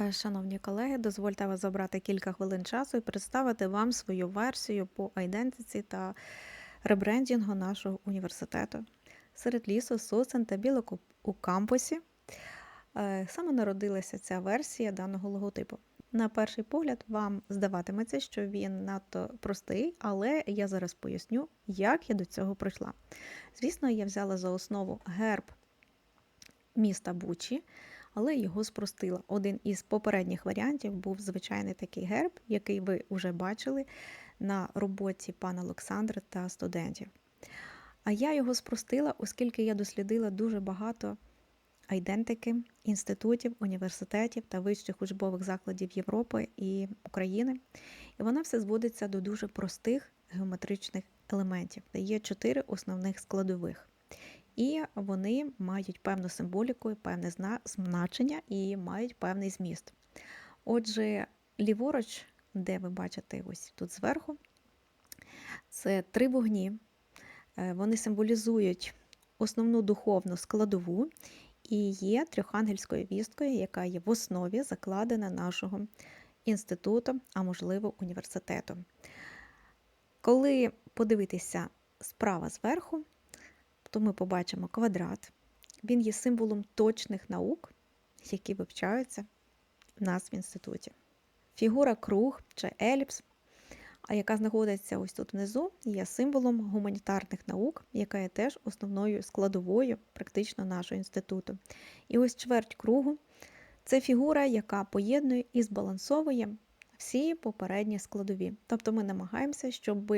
Е, Шановні колеги, дозвольте вас забрати кілька хвилин часу і представити вам свою версію по айдентиці та ребрендінгу нашого університету. Серед лісу, сосен та білок у- кампусі е, саме народилася ця версія даного логотипу. На перший погляд, вам здаватиметься, що він надто простий, але я зараз поясню, як я до цього прийшла. Звісно, я взяла за основу герб міста Бучі, але його спростила. Один із попередніх варіантів був звичайний такий герб, який ви вже бачили на роботі пана Олександра та студентів. А я його спростила, оскільки я дослідила дуже багато айдентики інститутів, університетів та вищих учбових закладів Європи і України. І воно все зводиться до дуже простих геометричних елементів. Є чотири основних складових. І вони мають певну символіку, певне значення і мають певний зміст. Отже, ліворуч, де ви бачите ось тут зверху, це три вогні. Е, Вони символізують основну духовну складову і є трьохангельською вісткою, яка є в основі закладена нашого інституту, а можливо університету. Коли подивитися справа зверху, то ми побачимо квадрат. Він є символом точних наук, які вивчаються в нас в інституті. Фігура круг чи еліпс, яка знаходиться ось тут внизу, є символом гуманітарних наук, яка є теж основною складовою практично нашого інституту. І ось чверть кругу це фігура, яка поєднує і збалансовує всі попередні складові. Тобто ми намагаємося, щоб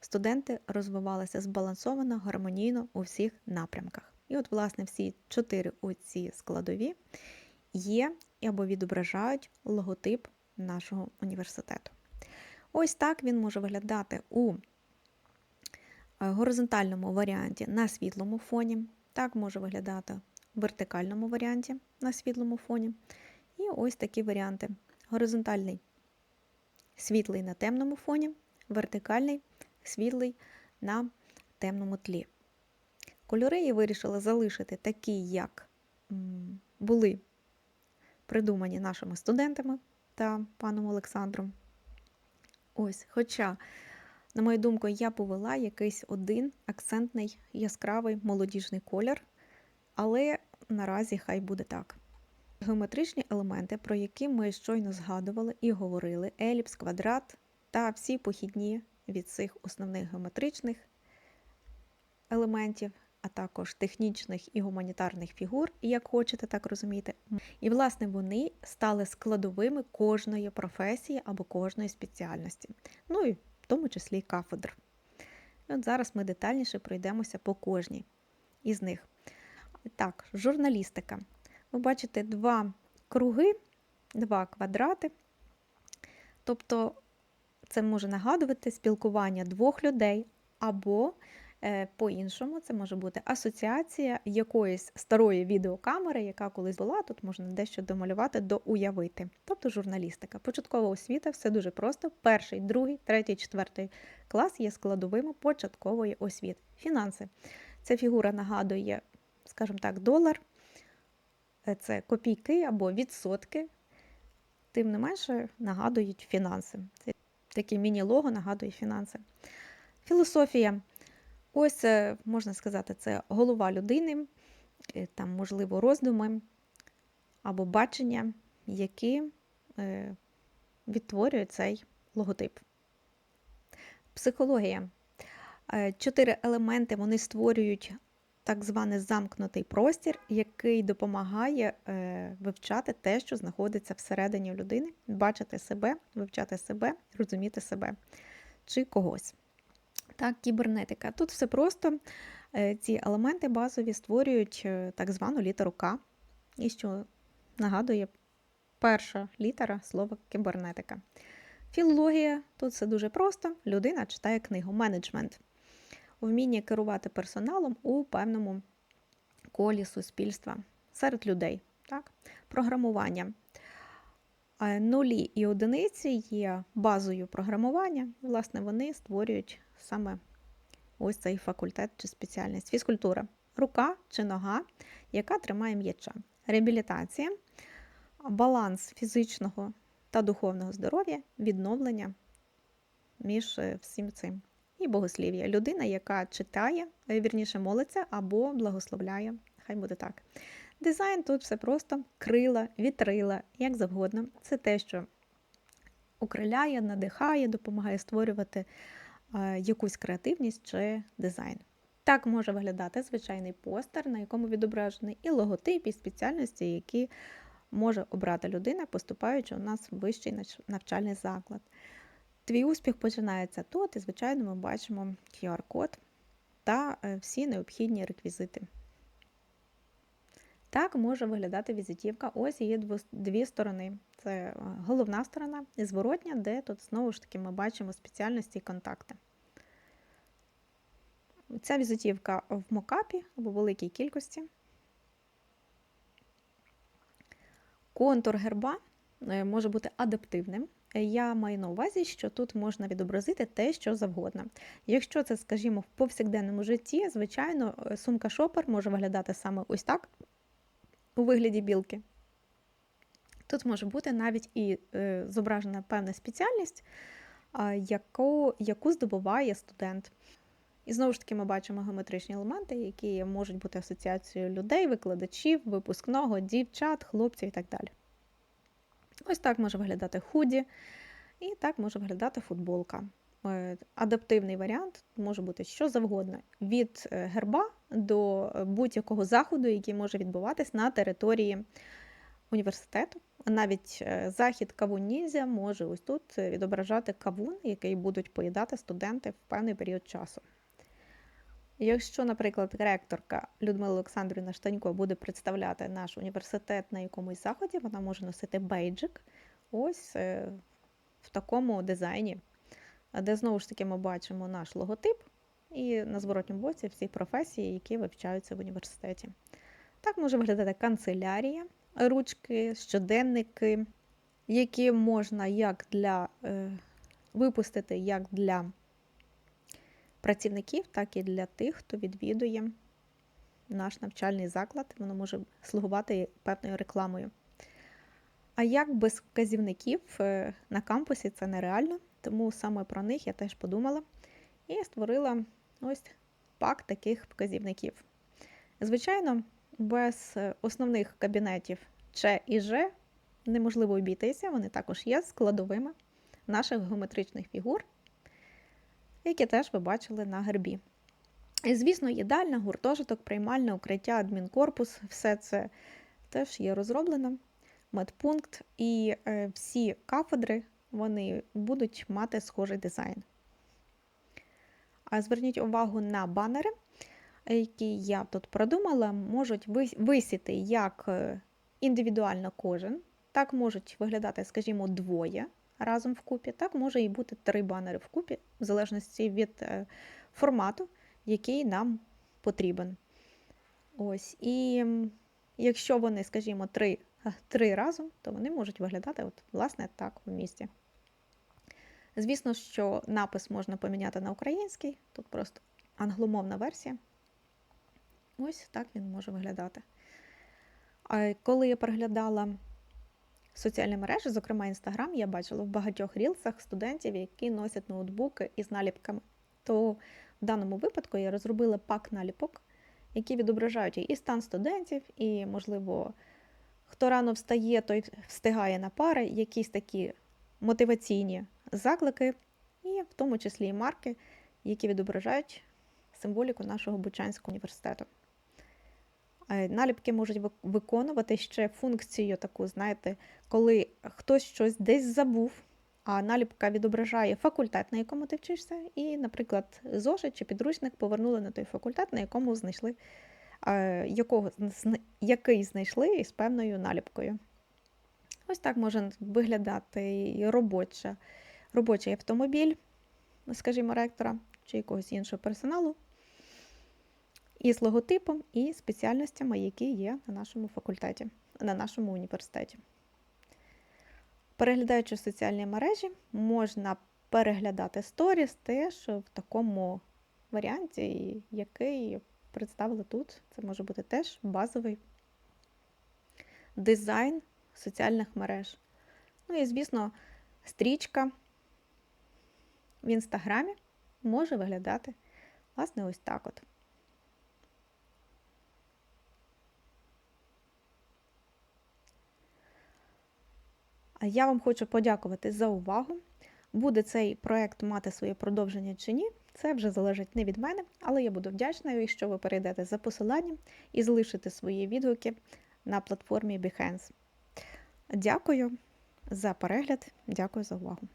студенти розвивалися збалансовано, гармонійно у всіх напрямках. І от, власне, всі чотири оці складові є або відображають логотип нашого університету. Ось так він може виглядати у е, горизонтальному варіанті на світлому фоні. Так може виглядати в вертикальному варіанті на світлому фоні. І ось такі варіанти: горизонтальний світлий на темному фоні, вертикальний світлий на темному тлі. Кольори я вирішила залишити такі, як були придумані нашими студентами та паном Олександром. Ось, хоча, на мою думку, я повела якийсь один акцентний яскравий молодіжний колір, але наразі хай буде так. Геометричні елементи, про які ми щойно згадували і говорили: еліпс, квадрат та всі похідні від цих основних геометричних елементів, а також технічних і гуманітарних фігур, як хочете так розуміти. І, власне, вони стали складовими кожної професії або кожної спеціальності, ну і в тому числі кафедр. І от зараз ми детальніше пройдемося по кожній із них. Так, журналістика. Ви бачите два круги, два квадрати. Тобто це може нагадувати спілкування двох людей, або е, по-іншому це може бути асоціація якоїсь старої відеокамери, яка колись була. Тут можна дещо домалювати, доуявити. Тобто журналістика. Початкова освіта все дуже просто. Перший, другий, третій, четвертий клас є складовими початкової освіти. Фінанси. Ця фігура нагадує, скажімо так, долар. Е, Це копійки або відсотки. Тим не менше нагадують фінанси. Таке міні-лого нагадує фінанси. Філософія. Ось, е, можна сказати, це голова людини, е, там, можливо, роздуми або бачення, які е, відтворюють цей логотип. Психологія. Чотири елементи вони створюють так званий замкнутий простір, який допомагає е, вивчати те, що знаходиться всередині людини, бачити себе, вивчати себе, розуміти себе чи когось. Так, кібернетика. Тут все просто. Е, Ці елементи базові створюють е, так звану літеру К, і що нагадує перша літера слова кібернетика. Філологія тут все дуже просто. Людина читає книгу. Менеджмент вміння керувати персоналом у певному колі суспільства серед людей. Так? Програмування. Е, Нулі і одиниці є базою програмування. Власне, вони створюють саме ось цей факультет чи спеціальність. Фізкультура. Рука чи нога, яка тримає м'яча. Реабілітація. баланс фізичного та духовного здоров'я, відновлення між е, всім цим. І богослів'я. Людина, яка читає, е, вірніше молиться або благословляє. Хай буде так. Дизайн тут все просто крила, вітрила, як завгодно. Це те, що окриляє, надихає, допомагає створювати е, якусь креативність чи дизайн. Так може виглядати звичайний постер, на якому відображений і логотип, і спеціальності, які може обрати людина, поступаючи у нас в вищий навчальний заклад. Твій успіх починається тут, і, звичайно, ми бачимо QR-код та е, всі необхідні реквізити. Так може виглядати візитівка. Ось є дві сторони. Це е, головна сторона і зворотня, де тут знову ж таки ми бачимо спеціальності і контакти. Ця візитівка в мокапі або великій кількості. Контур герба е, може бути адаптивним. Я маю на увазі, що тут можна відобразити те, що завгодно. Якщо це, скажімо, в повсякденному житті, звичайно, е, сумка шопер може виглядати саме ось так, у вигляді білки. Тут може бути навіть і е, зображена певна спеціальність, яку, яку здобуває студент. І знову ж таки ми бачимо геометричні елементи, які можуть бути асоціацією людей, викладачів, випускного, дівчат, хлопців і так далі. Ось так може виглядати худі, і так може виглядати футболка. Е, Адаптивний варіант може бути що завгодно: від е, герба до будь-якого заходу, який може відбуватись на території університету. Навіть е, захід кавунізя може ось тут відображати кавун, який будуть поїдати студенти в певний період часу. Якщо, наприклад, ректорка Людмила Олександрівна Штанько буде представляти наш університет на якомусь заході, вона може носити бейджик ось е, в такому дизайні, де знову ж таки ми бачимо наш логотип і на зворотньому боці всі професії, які вивчаються в університеті. Так може виглядати канцелярія, ручки, щоденники, які можна як для е, випустити як для працівників, так і для тих, хто відвідує наш навчальний заклад. Воно може слугувати певною рекламою. А як без вказівників е, на кампусі це нереально, тому саме про них я теж подумала і створила ось пак таких вказівників. Звичайно, без е, основних кабінетів Ч і Ж неможливо обійтися, вони також є складовими наших геометричних фігур, які теж ви бачили на гербі. І, звісно, їдальня, гуртожиток, приймальне укриття, адмінкорпус все це теж є розроблено. Медпункт і е, всі кафедри вони будуть мати схожий дизайн. А зверніть увагу на банери, які я тут продумала, можуть висіти як е, індивідуально кожен, так можуть виглядати, скажімо, двоє разом вкупі, так може і бути три банери вкупі, в залежності від е, формату, який нам потрібен. Ось. І якщо вони, скажімо, три, е, три разом, то вони можуть виглядати от, власне так в місті. Звісно, що напис можна поміняти на український, тут просто англомовна версія. Ось так він може виглядати. А Коли я переглядала соціальні мережі, зокрема Інстаграм, я бачила в багатьох рілсах студентів, які носять ноутбуки із наліпками. То в даному випадку я розробила пак наліпок, які відображають і стан студентів, і, можливо, хто рано встає, той встигає на пари, якісь такі мотиваційні заклики, і в тому числі і марки, які відображають символіку нашого Бучанського університету. Е, Наліпки можуть виконувати ще функцію таку, знаєте, коли хтось щось десь забув, а наліпка відображає факультет, на якому ти вчишся, і, наприклад, зошит чи підручник повернули на той факультет, на якому знайшли, якого, який знайшли із певною наліпкою. Ось так може виглядати і робоча, робочий автомобіль, скажімо, ректора чи якогось іншого персоналу із логотипом і спеціальностями, які є на нашому факультеті, на нашому університеті. Переглядаючи соціальні мережі, можна переглядати сторіс теж в такому варіанті, який представили тут. Це може бути теж базовий дизайн соціальних мереж. Ну і, звісно, стрічка в інстаграмі може виглядати власне ось так от. Я вам хочу подякувати за увагу. Буде цей проект мати своє продовження чи ні, це вже залежить не від мене, але я буду вдячна, якщо ви перейдете за посиланням і залишите свої відгуки на платформі Behance. Дякую за перегляд, дякую за увагу.